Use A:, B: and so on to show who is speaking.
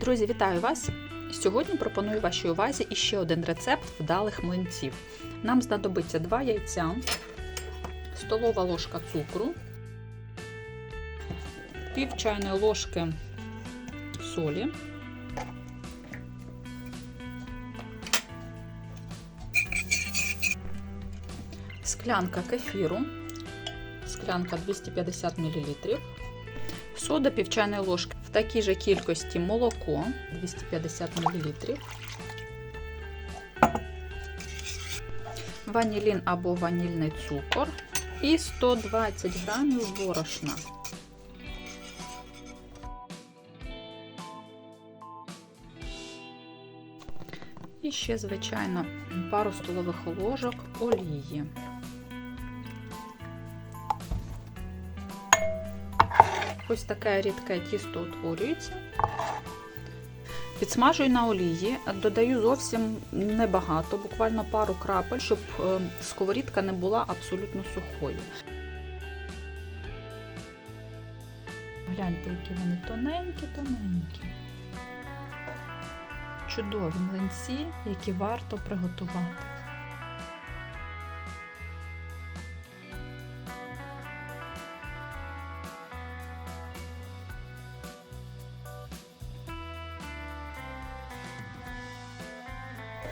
A: Друзі, вітаю вас! Сьогодні пропоную вашій увазі іще один рецепт вдалих млинців. Нам знадобиться 2 яйця, столова ложка цукру, пів чайної ложки солі, склянка кефіру, склянка 250 мл, сода пів чайної ложки, в такій же кількості молоко 250 мл, ванілін або ванільний цукор і 120 грамів борошна. І ще, звичайно, пару столових ложок олії. Ось таке рідке тісто утворюється. Підсмажую на олії, додаю зовсім небагато, буквально пару крапель, щоб е, сковорідка не була абсолютно сухою. Гляньте, які вони тоненькі-тоненькі. Чудові млинці, які варто приготувати.